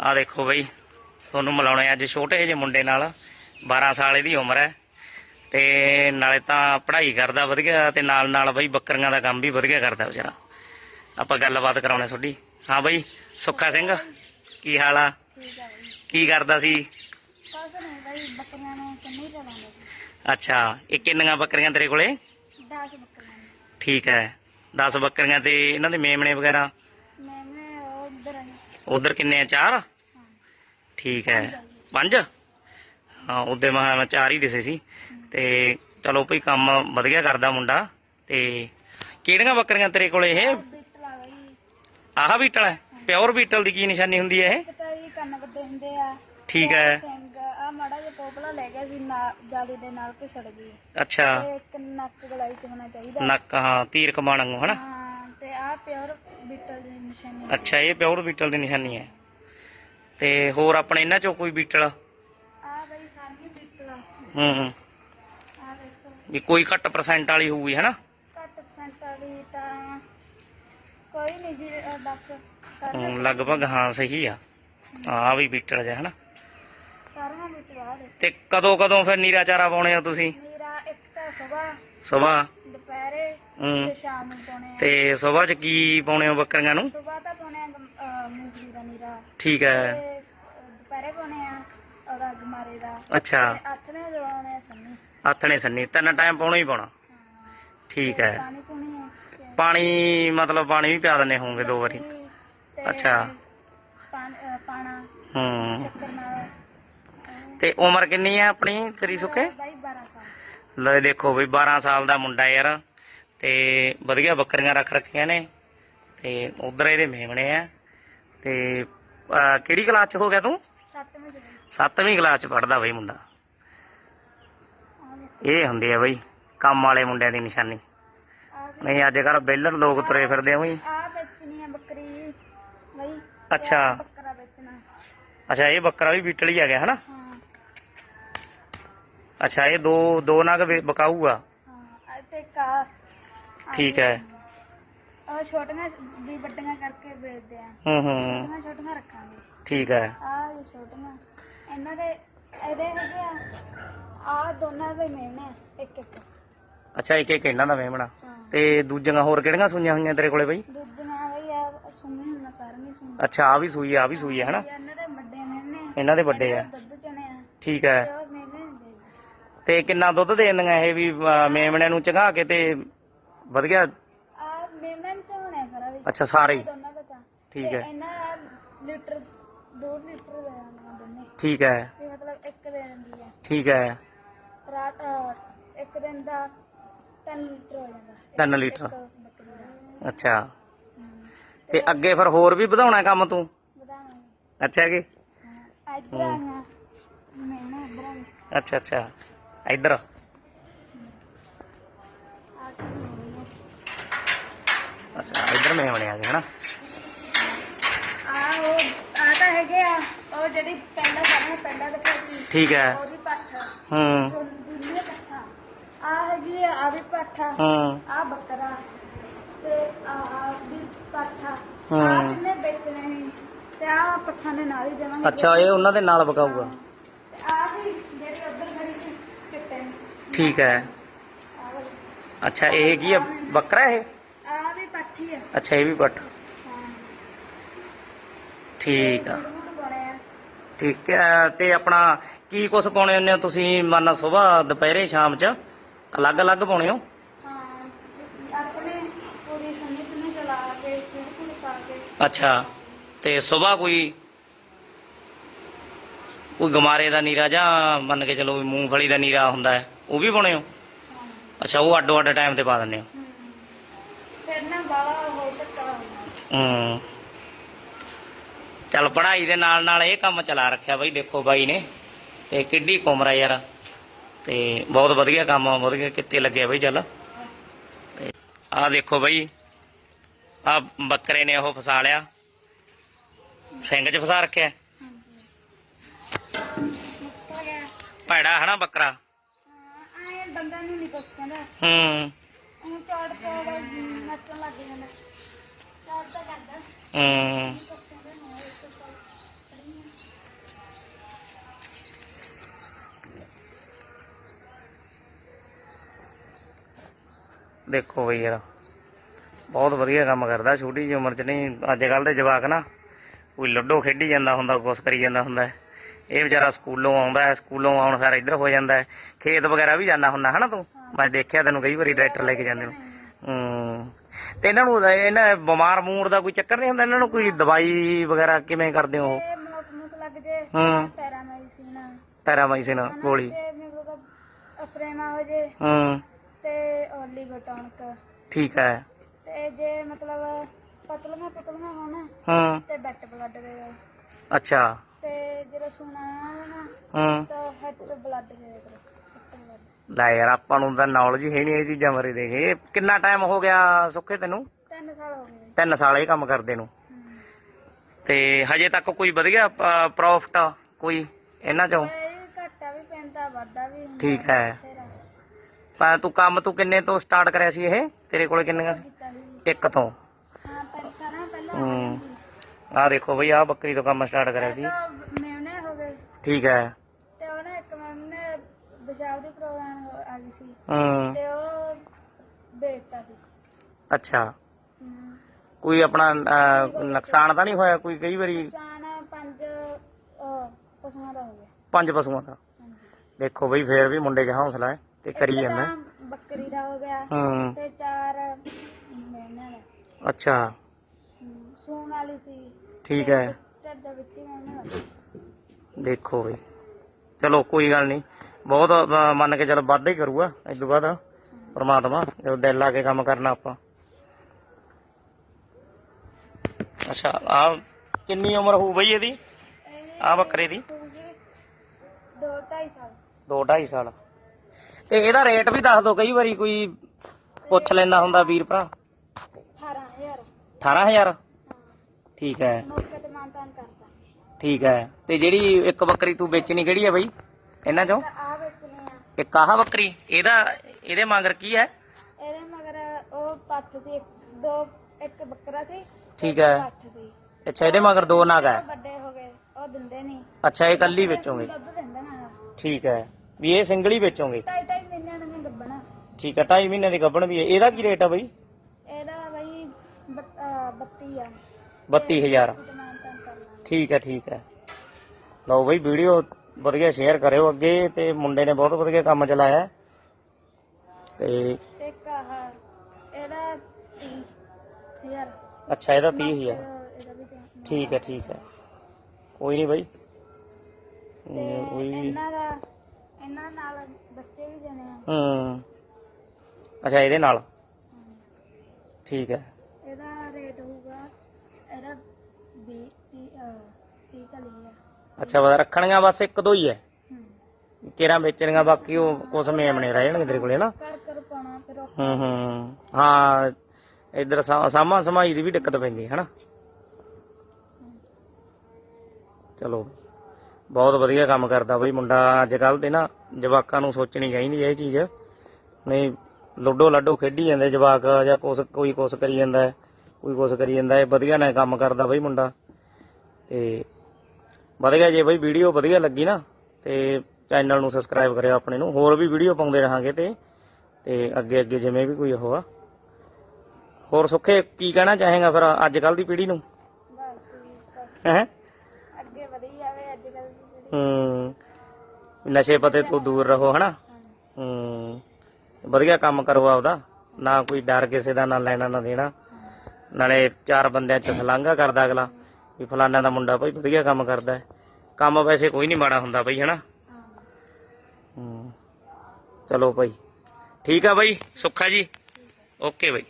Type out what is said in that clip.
ਆ ਦੇਖੋ ਬਈ ਤੁਹਾਨੂੰ ਮਿਲਾਉਣੇ ਅੱਜ ਛੋਟੇ ਜਿਹੇ ਮੁੰਡੇ ਨਾਲ 12 ਸਾਲ ਇਹਦੀ ਉਮਰ ਹੈ। ਤੇ ਨਾਲੇ ਤਾਂ ਪੜ੍ਹਾਈ ਕਰਦਾ ਵਧੀਆ ਤੇ ਨਾਲ ਨਾਲ ਬਈ ਬੱਕਰੀਆਂ ਦਾ ਕੰਮ ਵੀ ਵਧੀਆ ਕਰਦਾ ਵਿਚਾਰਾ। ਆਪਾਂ ਗੱਲਬਾਤ ਕਰਾਉਣੇ ਤੁਹਾਡੀ। ਹਾਂ ਬਈ ਸੁੱਖਾ ਸਿੰਘ ਕੀ ਹਾਲ ਆ? ਕੀ ਕਰਦਾ ਸੀ? ਅੱਛਾ ਇਹ ਕਿੰਨੀਆਂ ਬੱਕਰੀਆਂ ਤੇਰੇ ਕੋਲੇ? 10 ਬੱਕਰੀਆਂ। ਠੀਕ ਹੈ 10 ਬੱਕਰੀਆਂ ਤੇ ਇਹਨਾਂ ਦੇ ਮੇਮਣੇ ਵਗੈਰਾ? ਉਧਰ ਕਿੰਨੇ ਆ? ਚਾਰ? ਠੀਕ ਹੈ। ਪੰਜ? ਹਾਂ ਉਹਦੇ ਮੈਂ ਚਾਰ ਹੀ ਦਿਸੇ ਸੀ। ਤੇ ਚਲੋ ਭਈ ਕੰਮ ਵਧੀਆ ਕਰਦਾ ਮੁੰਡਾ। ਤੇ ਕਿਹੜੀਆਂ ਬੱਕਰੀਆਂ ਤੇਰੇ ਕੋਲੇ ਇਹ? ਆਹ ਬੀਟਲ ਹੈ। ਪਿਓਰ ਬੀਟਲ ਦੀ ਕੀ ਨਿਸ਼ਾਨੀ ਹੁੰਦੀ ਹੈ ਇਹ? ਪਤਾ ਜੀ ਕੰਨ ਵੱਡੇ ਹੁੰਦੇ ਆ। ਠੀਕ ਹੈ। ਸਿੰਘ। ਆ ਮਾੜਾ ਜਿਹਾ ਪੋਪਲਾ ਲੈ ਗਿਆ ਸੀ ਨਾ ਜਾਲੀ ਦੇ ਨਾਲ ਕਿ ਸੜ ਗਈ। ਅੱਛਾ। ਇੱਕ ਨੱਕ ਗਲਾਈ ਚ ਹੋਣਾ ਚਾਹੀਦਾ। ਨੱਕ ਹਾਂ ਤੀਰ ਕਮਾਨ ਵਾਂਗੂ ਹਨਾ? ਤੇ ਆ ਪਿਓਰ ਬੀਟਲ ਦੀ ਨਿਸ਼ਾਨੀ ਅੱਛਾ ਇਹ ਪਿਓਰ ਬੀਟਲ ਦੀ ਨਿਸ਼ਾਨੀ ਹੈ। ਤੇ ਹੋਰ ਆਪਣੇ ਇਹਨਾਂ ਚੋਂ ਕੋਈ ਬੀਟਲ ਆ? ਬਈ ਸਾਰੀ ਬੀਟਲ ਆ। ਹੂੰ ਹੂੰ। ਆ ਦੇਖੋ। ਵੀ ਕੋਈ ਘੱਟ ਪਰਸੈਂਟ ਵਾਲੀ ਹੋਊਗੀ ਹਨਾ? ਘੱਟ ਸੈਂਟ ਵਾਲੀ ਤਾਂ ਕੋਈ ਨਹੀਂ ਜੀ ਅਹ ਬਸ ਸਾਰੇ ਹੂੰ, ਲਗਭਗ ਹਾਂ ਸਹੀ ਆ। ਆ ਵੀ ਬੀਟਲ ਜਿਹਾ ਹਨਾ? ਸਾਰੀਆਂ ਬੀਟਲ ਆ ਦੇ ਤੇ ਕਦੋਂ ਕਦੋਂ ਫਿਰ ਨੀਰਾ ਚਾਰਾ ਪਾਉਣੇ ਆ ਤੁਸੀਂ? ਮੇਰਾ ਇੱਕ ਤਾਂ ਸਵੇਰ ਸਵੇਰ। ਦੁਪਹਿਰੇ ਹੂੰ। ਤੇ ਸ਼ਾਮ ਨੂੰ ਪਾਉਣੇ ਆ। ਤੇ ਸਵੇਰ ਚ ਕੀ ਪਾਉਣੇ ਹੋ ਬੱਕਰੀਆਂ ਨੂੰ? ਸਵੇਰ ਤਾਂ ਪਾਉਣੇ ਆ ਗਮ- ਅਹ ਮੂੰਗਫਲੀ ਦਾ ਨੀਰਾ। ਠੀਕ ਹੈ। ਤੇ ਸ- ਦੁਪਹਿਰੇ ਪਾਉਣੇ ਆ ਉਹਦਾ ਜਮਾਰੇ ਦਾ। ਅੱਛਾ। ਤੇ ਹੱਥ ਆ ਸੰਨੀ। ਆਥਣੇ ਸੰਨੀ ਤਿੰਨ ਟਾਈਮ ਪਾਉਣਾ ਹੀ ਪਾਉਣਾ। ਹਾਂ। ਠੀਕ ਹੈ। ਪਾਣੀ ਪੂਣੀ ਆ। ਤੇ ਪਾਣੀ ਮਤਲਬ ਪਾਣੀ ਵੀ ਪਿਆ ਦਿੰਦੇ ਹੋਵੋਗੇ ਦੋ ਵਾਰੀ। ਲੱਸੀ ਤੇ ਅੱਛਾ। ਪਾਣ- ਅਹ ਪਾਣਾ। ਹੂੰ। ਚੱਕਰ ਨਾਲ। ਤੇ ਉਮਰ ਕਿੰਨੀ ਆ ਆਪਣੀ ਤੇਰੀ ਸੁੱਕੇ ਬਾਈ 12 ਸਾਲ। ਲੈ ਦੇਖੋ ਬਈ 12 ਸਾਲ ਦਾ ਮੁੰਡਾ ਯਾਰ। ਤੇ ਵਧੀਆ ਬੱਕਰੀਆਂ ਰੱਖ ਰੱਖੀਆਂ ਨੇ ਤੇ ਉਧਰ ਇਹਦੇ ਮੇਮਣੇ ਆ। ਤੇ ਅਹ, ਕਿਹੜੀ ਕਲਾਸ ਚ ਹੋ ਗਿਆ ਤੂੰ? ਸੱਤਵੇਂ 7ਵੀਂ ਕਲਾਸ ਚ ਪੜਦਾ ਬਈ ਮੁੰਡਾ। ਇਹ ਹੁੰਦੇ ਆ ਬਈ ਕੰਮ ਵਾਲੇ ਮੁੰਡਿਆਂ ਦੀ ਨਿਸ਼ਾਨੀ। ਨਹੀਂ ਅੱਜ ਕੱਲ ਬੇਲਰ ਲੋਕ ਤੁਰੇ ਫਿਰਦੇ ਆ ਬਈ। ਆ ਵੇਚਣੀ ਆ ਬੱਕਰੀ। ਬਈ ਅੱਛਾ। ਬੱਕਰਾ ਵੇਚਣਾ। ਅੱਛਾ ਇਹ ਬੱਕਰਾ ਵੀ ਬੀਟਲ ਹੀ ਆ ਗਿਆ ਹਨਾ? ਹਾਂ। ਅੱਛਾ ਇਹ ਦੋ ਦੋ ਨਗ ਬਕਾਊ ਆ। ਹਾਂ ਆ ਤੇ ਕਾ ਠੀਕ ਹੈ। ਉਹ ਛੋਟੀਆਂ ਵੀ ਵੱਡੀਆਂ ਕਰਕੇ ਵੇਚਦੇ ਆ। ਹੂੰ ਹੂੰ। ਛੋਟੀਆਂ ਛੋਟੀਆਂ ਰੱਖਾਂਗੇ। ਠੀਕ ਹੈ। ਆ ਇਹ ਛੋਟੀਆਂ। ਇਹਨਾਂ ਦੇ ਇਹਦੇ ਹੈਗੇ ਆ ਆ ਦੋਨਾਂ ਦੇ ਮੇਮਣੇ ਆ ਇੱਕ ਇੱਕ। ਅੱਛਾ ਇੱਕ ਇੱਕ ਇਹਨਾਂ ਦਾ ਮੇਮਣਾ। ਹਾਂ। ਤੇ ਦੂਜੀਆਂ ਹੋਰ ਕਿਹੜੀਆਂ ਸੂਈਆਂ ਹੋਈਆਂ ਤੇਰੇ ਕੋਲੇ ਬਈ? ਦੁੱਧੀਆਂ ਬਈ ਆ ਸੁਣੀ ਹੁੰਦਾ ਸਾਰੀਆਂ ਸੁਣੀ ਅੱਛਾ ਆ ਵੀ ਸੂਈ ਆ ਵੀ ਸੂਈ ਹੈ ਹਨਾ? ਇਹਨਾਂ ਦੇ ਵੱਡੇ ਮੇਮਣੇ ਆ। ਇਹਨਾਂ ਦੇ ਵੱਡੇ ਆ। ਦੁੱਧ ਚਣੇ ਆ। ਠੀਕ ਹੈ। ਤੇ ਉਹ ਮੇਮਣੇ ਹੁੰਦੇ ਆ। ਤੇ ਕਿੰਨਾ ਦੁੱਧ ਦੇ ਦਿੰਦੀਆਂ ਇਹ ਵੀ ਅਹ, ਮੇਮਣਿਆਂ ਨੂੰ ਚੰਗਾ ਕੇ ਤੇ ਵਧੀਆ? ਆ ਮੇਮਣੇ ਚ ਹੋਣੇ ਸਾਰਾ ਵੀ ਅੱਛਾ ਸਾਰੇ ਹੀ? ਦੋਨਾਂ ਦਾ ਤਾਂ। ਠੀਕ ਤੇ ਹੈ। ਇਹਨਾਂ ਲੀਟਰ 2 ਲੀਟਰ ਦੇ ਆਉਂਦੀਆਂ ਦੋਨੇ ਠੀਕ ਹੈ। ਵੀ ਮਤਲਬ ਇੱਕ ਦੇ ਦਿੰਦੀ ਆ ਠੀਕ ਹੈ। ਰਾਤ ਅਹ, ਇੱਕ ਦਿਨ ਦਾ 3 ਲੀਟਰ ਹੋ ਜਾਂਦਾ। ਤਿੰਨ ਇੱਕ- ਲੀਟਰ। ਇੱਕ ਬੱਕਰੀ ਦਾ। ਅੱਛਾ। ਹਮ, ਤੇ ਅੱਗੇ ਫਿਰ ਹੋਰ ਵੀ ਵਧਾਉਣਾ ਕੰਮ ਤੂੰ? ਵਧਾਵਾਂਗੇ। ਅੱਛਾ ਕੀ? ਹਾਂ ਆਈਆਂ ਮੈਨਾਂ ਇੱਧਰ ਆਈਆਂ ਅੱਛਾ ਅੱਛਾ। ਇੱਧਰ ਅੱਛਾ ਇੱਧਰ ਮੇਮਣੇ ਆ ਗਏ ਹਨਾ? ਆ ਉਹ ਆ ਤਾਂ ਹੈਗੇ ਆ ਉਹ ਜਿਹੜੀ ਪਹਿਲਾਂ ਸਾਹਮਣੇ ਪਹਿਲਾਂ ਦਿਖਾਈ ਠੀਕ ਹੈ। ਉਹਦੀ ਪੱਠ। ਹੂੰ। ਦੁਨੀਆ ਪੱਠਾ। ਆ ਹੈਗੀ ਆ ਆ ਵੀ ਪੱਠਾ ਹੂੰ। ਆ ਬੱਕਰਾ। ਤੇ ਆ ਆ ਵੀ ਪੱਠਾ ਹਮ। ਆ ਜਿੰਨੇ ਵੇਚਣੇ ਸੀ ਤੇ ਆ ਪੱਠਾਂ ਦੇ ਨਾਲ ਹੀ ਅੱਛਾ ਇਹ ਉਹਨਾਂ ਦੇ ਨਾਲ ਬਕਾਊਗਾ ਤੇ ਆ ਸੀ ਜਿਹੜੀ ਉੱਧਰ ਖੜੀ ਸੀ ਚਿੱਟੇ। ਠੀਕ ਹੈ। ਆ ਵਾਲੀ। ਅੱਛਾ ਇਹ ਕੀ ਆ ਬੱਕਰਾ ਇਹ? ਪੱਠੀ ਆ। ਅੱਛਾ ਇਹ ਵੀ ਪੱਠ। ਠੀਕ ਆ। ਠੀਕ ਹੈ ਤੇ ਆਪਣਾ ਕੀ ਕੁਛ ਪਾਉਣੇ ਹੁੰਦੇ ਹੋ ਤੁਸੀਂ ਮੰਨ ਸਵੇਰ ਦੁਪਹਿਰੇ ਸ਼ਾਮ ਚ? ਅਲੱਗ-ਅਲੱਗ ਪਾਉਣੇ ਹੋ? ਅੱਛਾ ਤੇ ਸਵੇਰ ਕੋਈ ਕੋਈ ਗਮਾਰੇ ਦਾ ਨੀਰਾ ਜਾਂ ਮੰਨ ਕੇ ਚਲੋ ਮੂੰਗਫਲੀ ਦਾ ਨੀਰਾ ਹੁੰਦਾ ਹੈ ਉਹ ਵੀ ਪਾਉਣੇ ਹੋ? ਅੱਛਾ ਉਹ ਅੱਡੋ ਅੱਡ ਟਾਈਮ ਤੇ ਪਾ ਦਿੰਦੇ ਹੋ। ਫਿਰ ਨਾ ਬਾਲਾ ਹੋ ਧੱਕਾ ਹੁੰਦਾ ਹੂੰ। ਚੱਲ ਪੜ੍ਹਾਈ ਦੇ ਨਾਲ ਨਾਲ ਇਹ ਕੰਮ ਚਲਾ ਰੱਖਿਆ ਬਾਈ ਦੇਖੋ ਬਾਈ ਨੇ। ਤੇ ਕਿੱਡੀ ਕੁ ਉਮਰ ਆ ਯਾਰ। ਤੇ ਬਹੁਤ ਵਧੀਆ ਕੰਮ ਆ ਵਧੀਆ ਕਿੱਤੇ ਲੱਗਿਆ ਬਾਈ ਚੱਲ। ਤੇ ਆਹ ਦੇਖੋ ਬਾਈ ਆ ਬੱਕਰੇ ਨੇ ਉਹ ਫਸਾ ਲਿਆ। ਸਿੰਘ 'ਚ ਫਸਾ ਰੱਖਿਆ। ਮੁੱਕਾ ਗਿਆ। ਭੈੜਾ ਹਨਾ ਬੱਕਰਾ? ਹਾਂ ਆਏ ਬੰਦਾ ਨੂੰ ਨਹੀਂ ਕੁਛ ਕਹਿੰਦਾ। ਹੂੰ। ਦੇਖੋ ਬਈ ਯਾਰ, ਬਹੁਤ ਵਧੀਆ ਕੰਮ ਕਰਦਾ, ਛੋਟੀ ਜਿਹੀ ਉਮਰ 'ਚ ਨਹੀਂ, ਅੱਜ ਕੱਲ ਦੇ ਜਵਾਕ ਨਾ, ਕੋਈ ਲੱਡੋ ਖੇਡੀ ਜਾਂਦਾ ਹੁੰਦਾ, ਕੁਛ ਕਰੀ ਜਾਂਦਾ ਹੁੰਦਾ। ਇਹ ਵਿਚਾਰਾ ਸਕੂਲੋਂ ਆਉਂਦਾ ਹੈ ਸਕੂਲੋਂ ਆਉਣ ਸਾਰ ਇੱਧਰ ਹੋ ਜਾਂਦਾ ਹੈ। ਖੇਤ ਵਗੈਰਾ ਵੀ ਜਾਂਦਾ ਹੁੰਦਾ ਹਨਾ ਤੂੰ? ਮੈਂ ਦੇਖਿਆ ਤੈਨੂੰ ਕਈ ਵਾਰੀ ਟਰੈਕਟਰ ਲੈ ਕੇ ਜਾਂਦੇ ਨੂੰ ਹੂੰ। ਤੇ ਇਹਨਾਂ ਨੂੰ ਇਹਨਾਂ ਬਿਮਾਰ ਮੂਰ ਦਾ ਕੋਈ ਚੱਕਰ ਨਹੀਂ ਹੁੰਦਾ? ਇਹਨਾਂ ਨੂੰ ਕੋਈ ਦਵਾਈ ਵਗੈਰਾ ਕਿਵੇਂ ਕਰਦੇ ਹੋ? ਤੇ ਮੋਕ ਲੱਗ ਜੇ ਹੂੰ। ਪੈਰਾਮਾਈਸਿਨ ਪੈਰਾਮਾਈਸਿਨ ਗੋਲੀ। ਤੇ ਮੇਰੇ ਕੋਲ ਅਫਰੇਮਾ ਹੋ ਜੇ ਹੂੰ। ਤੇ ਓਲੀ ਬਟੌਨਕ। ਠੀਕ ਹੈ। ਤੇ ਜੇ ਮਤਲਬ ਪਤਲੀਆਂ ਪਤਲੀਆਂ ਹੋਣ ਹੂੰ। ਤੇ ਬੈਟ ਬਲੱਡ ਦੇ। ਦਿਓ। ਅੱਛਾ। ਤੇ ਜਦੋਂ ਸੁਣਾ ਨਾ ਹੂੰ। ਤਾਂ ਹੈਡ ਬਲੱਡ ਦੇ ਦਿਓ ਕਰੋ ਹਿੱਟ blood। ਲੈ ਯਾਰ ਆਪਾਂ ਨੂੰ ਤਾਂ ਨੌਲੇਜ ਹੀ ਨਹੀਂ ਇਹ ਚੀਜ਼ਾਂ ਬਾਰੇ ਦੇਖ ਇਹ ਕਿੰਨਾ ਟਾਈਮ ਹੋ ਗਿਆ ਸੁੱਖੇ ਤੈਨੂੰ? ਤਿੰਨ ਸਾਲ ਹੋ ਗਏ। ਤਿੰਨ ਸਾਲ ਇਹ ਕੰਮ ਕਰਦੇ ਨੂੰ। ਤੇ ਹਜੇ ਤੱਕ ਕੋਈ ਵਧੀਆ ਪ੍ਰੋਫਿਟ ਕੋਈ ਇਹਨਾਂ ਚੋਂ? ਘਾਟਾ ਵੀ ਪੈਂਦਾ ਵਾਧਾ ਵੀ ਠੀਕ ਹੈ। ਪਰ ਤੂੰ ਕੰਮ ਤੂੰ ਕਿੰਨੇ ਤੋਂ ਸਟਾਰਟ ਕਰਿਆ ਸੀ ਇਹ? ਤੇਰੇ ਕੋਲੇ ਕਿੰਨੀਆਂ ਸੀ? ਇੱਕ ਤੋਂ। ਹਾਂ ਨਾ ਪਹਿਲਾਂ ਆਹ ਦੇਖੋ ਬਈ ਆਹ ਬੱਕਰੀ ਤੋਂ ਕੰਮ ਸਟਾਰਟ ਕਰਿਆ ਸੀ। ਹੋ ਗਏ। ਠੀਕ ਹੈ। ਤੇ ਉਹਨੇ ਇੱਕ ਮੇਵਨੇ ਵਿਸ਼ਾਲ ਦੀ ਪ੍ਰੋਗਰਾਮ ਆ ਗਈ ਸੀ। ਹੂੰ। ਤੇ ਉਹ ਵੇਚਤਾ ਸੀ। ਅੱਛਾ। ਕੋਈ ਆਪਣਾ ਅਹ, ਨੁਕਸਾਨ ਤਾਂ ਨਹੀਂ ਹੋਇਆ ਕੋਈ? ਕਈ ਵਾਰੀ ਕਿਸਾਨ ਪੰਜ ਉਹ ਪਸ਼ੂਆਂ ਦਾ ਹੋ ਗਿਆ। ਪੰਜ ਪਸ਼ੂਆਂ ਦਾ। ਹਾਂਜੀ। ਦੇਖੋ ਬਈ ਫੇਰ ਵੀ ਮੁੰਡੇ 'ਚ ਹੌਸਲਾ ਹੈ ਤੇ ਕਰੀ ਇੱਕ ਜਾਂਦਾ ਤਾਂ ਬੱਕਰੀ ਦਾ ਹੋ ਗਿਆ ਹੂੰ। ਤੇ ਚਾਰ ਮੇਵਨਿਆਂ ਦਾ। ਅੱਛਾ। ਸੂਣ ਵਾਲੀ ਸੀ। ਠੀਕ ਹੈ। ਢਿੱਡ ਦੇ ਵਿੱਚ ਹੀ ਮੇਵਨਿਆਂ ਦਾ ਦੇਖੋ ਬਈ। ਚਲੋ ਕੋਈ ਗੱਲ ਨਹੀਂ। ਬਹੁਤ ਅਹ, ਮੰਨ ਕੇ ਚਲੋ ਵਾਧਾ ਹੀ ਕਰੂਗਾ ਇਸ ਤੋਂ ਬਾਅਦ ਪਰਮਾਤਮਾ ਜਦੋਂ ਦਿਲ ਲਾ ਕੇ ਕੰਮ ਕਰਨਾ ਆਪਾਂ। ਅੱਛਾ ਆ ਕਿੰਨੀ ਉਮਰ ਹੋਊ ਬਈ ਇਹਦੀ? ਇਹ ਆ ਬੱਕਰੇ ਦੀ? ਹੋਊਗੀ ਦੋ ਢਾਈ ਸਾਲ। 2 2.5 ਸਾਲ। ਤੇ ਇਹਦਾ ਰੇਟ ਵੀ ਦੱਸ ਦਿਓ ਕਈ ਵਾਰੀ ਕੋਈ ਪੁੱਛ ਲੈਂਦਾ ਹੁੰਦਾ ਵੀਰ ਭਰਾ। 18000 18000 ਹਾਂ ਠੀਕ ਹੈ। ਮੌਕੇ ਤੇ ਮਾਨਤਾਨ ਕਰਦਾ ਠੀਕ ਹੈ। ਤੇ ਜਿਹੜੀ ਇੱਕ ਬੱਕਰੀ ਤੂੰ ਵੇਚਣੀ ਕਿਹੜੀ ਹੈ ਬਈ? ਇਹਨਾਂ ਚੋਂ? ਤਾਂ ਆ ਵੇਚਨੇ ਆ। ਇੱਕ ਆਹ ਬੱਕਰੀ? ਇਹਦਾ ਇਹਦੇ ਮਗਰ ਕੀ ਹੈ? ਇਹਦੇ ਮਗਰ ਉਹ ਪੱਠ ਸੀ। ਇੱਕ ਦੋ ਇੱਕ ਬੱਕਰਾ ਸੀ ਠੀਕ ਹੈ। ਪੱਠ ਸੀ। ਅੱਛਾ ਇਹਦੇ ਮਗਰ ਦੋ ਨਾਗ ਹੈ। ਉਹ ਵੱਡੇ ਹੋ ਗਏ ਉਹ ਦਿੰਦੇ ਨਹੀਂ। ਅੱਛਾ ਇਹ ਕੱਲੀ ਵੇਚੋਗੇ? ਦੁੱਧ ਦਿੰਦਾ ਨਾ ਠੀਕ ਹੈ। ਵੀ ਇਹ ਸਿੰਗਲ ਹੀ ਵੇਚੋਗੇ? ਢਾਈ ਢਾਈ ਮਹੀਨਿਆਂ ਦੀਆਂ ਗੱਬਣਾ ਠੀਕ ਹੈ 2.5 ਮਹੀਨੇ ਦੀ ਗੱਭਣ ਵੀ ਹੈ। ਇਹਦਾ ਕੀ ਰੇਟ ਆ ਬਈ? ਇਹਦਾ ਬਈ ਬੱਤ- ਅਹ ਬੱਤੀ ਆ। 32000 ਤੇ ਮਾਨਤਾਨ ਕਰਨਾ ਠੀਕ ਹੈ ਠੀਕ ਹੈ। ਲਓ ਬਈ ਵੀਡੀਓ ਵਧੀਆ ਸ਼ੇਅਰ ਕਰਿਓ ਅੱਗੇ ਤੇ ਮੁੰਡੇ ਨੇ ਬਹੁਤ ਵਧੀਆ ਕੰਮ ਚਲਾਇਆ। ਤੇ ਆਹ ਇਹਦਾ 30000 ਅੱਛਾ ਇਹਦਾ 30000 ਇਹਦਾ ਵੀ ਤੇ- ਠੀਕ ਹੈ ਠੀਕ ਹੈ। ਕੋਈ ਨਹੀਂ ਬਈ। ਕੋਈ ਵੀ ਇਹਨਾਂ ਦਾ ਇਹਨਾਂ ਨਾਲ ਬੱਚੇ ਵੀ ਦੇਣੇ ਆ। ਹੂੰ। ਅੱਛਾ ਇਹਦੇ ਨਾਲ? ਠੀਕ ਹੈ ਇਹਦਾ ਰੇਟ ਹੋਊਗਾ ਇਹਦਾ 20 30 30 ਚਾਲੀ ਆ ਅੱਛਾ ਬਸ ਰੱਖਣੀਆਂ ਬਸ ਇੱਕ ਦੋ ਹੀ ਹੈ। ਹੂੰ। ਕੇਰਾਂ ਵੇਚਣੀਆਂ ਬਾਕੀ ਉਹ ਕੁਛ ਮੇਮਣੇ ਰਹਿ ਜਾਣਗੇ ਤੇਰੇ ਕੋਲੇ ਨਾ ਕਰ ਕਰ ਪਾਉਣਾ ਫਿਰ ਉਹ ਹੂੰ ਹੂੰ। ਹਾਂ ਇਧਰ ਸਾਮਾ ਸਮਾਈ ਦੀ ਵੀ ਦਿੱਕਤ ਪੈਂਦੀ ਹੈ ਹਨਾ? ਚਲੋ ਬਹੁਤ ਵਧੀਆ ਕੰਮ ਕਰਦਾ ਬਈ ਮੁੰਡਾ ਅੱਜ ਕੱਲ ਦੇ ਨਾ ਜਵਾਕਾਂ ਨੂੰ ਸੋਚਣੀ ਚਾਹੀਦੀ ਹੈ ਇਹ ਚੀਜ਼। ਨਹੀਂ ਲੁੱਡੋ ਲੱਡੋ ਖੇਡੀ ਜਾਂਦੇ ਜਵਾਕ ਜਾਂ ਕੁਛ ਕੋਈ ਕੁਛ ਕਰੀ ਜਾਂਦਾ ਹੈ, ਕੋਈ ਕੁਛ ਕਰੀ ਜਾਂਦਾ ਹੈ। ਵਧੀਆ ਨਾਲ ਕੰਮ ਕਰਦਾ ਬਈ ਮੁੰਡਾ। ਤੇ ਵਧੀਆ ਜੇ ਬਈ ਵੀਡੀਓ ਵਧੀਆ ਲੱਗੀ ਨਾ ਤੇ ਚੈਨਲ ਨੂੰ ਸਬਸਕ੍ਰਾਈਬ ਕਰਿਓ ਆਪਣੇ ਨੂੰ। ਹੋਰ ਵੀ ਵੀਡੀਓ ਪਾਉਂਦੇ ਰਹਾਂਗੇ ਤੇ ਤੇ ਅੱਗੇ ਅੱਗੇ ਜਿਵੇਂ ਵੀ ਕੋਈ ਉਹ ਆ। ਹੋਰ ਸੁੱਖੇ ਕੀ ਕਹਿਣਾ ਚਾਹੇਗਾ ਫਿਰ ਅੱਜ ਕੱਲ ਦੀ ਪੀੜ੍ਹੀ ਨੂੰ? ਹੈ? ਅੱਗੇ ਵਧੀ ਜਾਵੇ ਅੱਜ ਕੱਲ ਦੀ ਜਿਹੜੀ ਹੂੰ। ਨਸ਼ੇ ਪਤੇ ਤੋਂ ਦੂਰ ਰਹੋ ਹਨਾ? ਹੂੰ। ਵਧੀਆ ਕੰਮ ਕਰੋ ਆਪਦਾ। ਨਾ ਕੋਈ ਡਰ ਕਿਸੇ ਦਾ ਨਾ ਲੈਣਾ ਨਾ ਦੇਣਾ। ਨਾਲੇ ਚਾਰ ਬੰਦਿਆਂ ਚ ਸਲਾਂਘਾ ਕਰਦਾ ਅਗਲਾ। ਵੀ ਫਲਾਣਾ ਦਾ ਮੁੰਡਾ ਭਾਈ ਵਧੀਆ ਕੰਮ ਕਰਦਾ ਹੈ। ਕੰਮ ਵੈਸੇ ਕੋਈ ਨਹੀਂ ਮਾੜਾ ਹੁੰਦਾ ਬਈ ਹਨਾ? ਚਲੋ ਭਾਈ ਠੀਕ ਆ ਬਾਈ ਸੁੱਖਾ ਜੀ। Okay bye.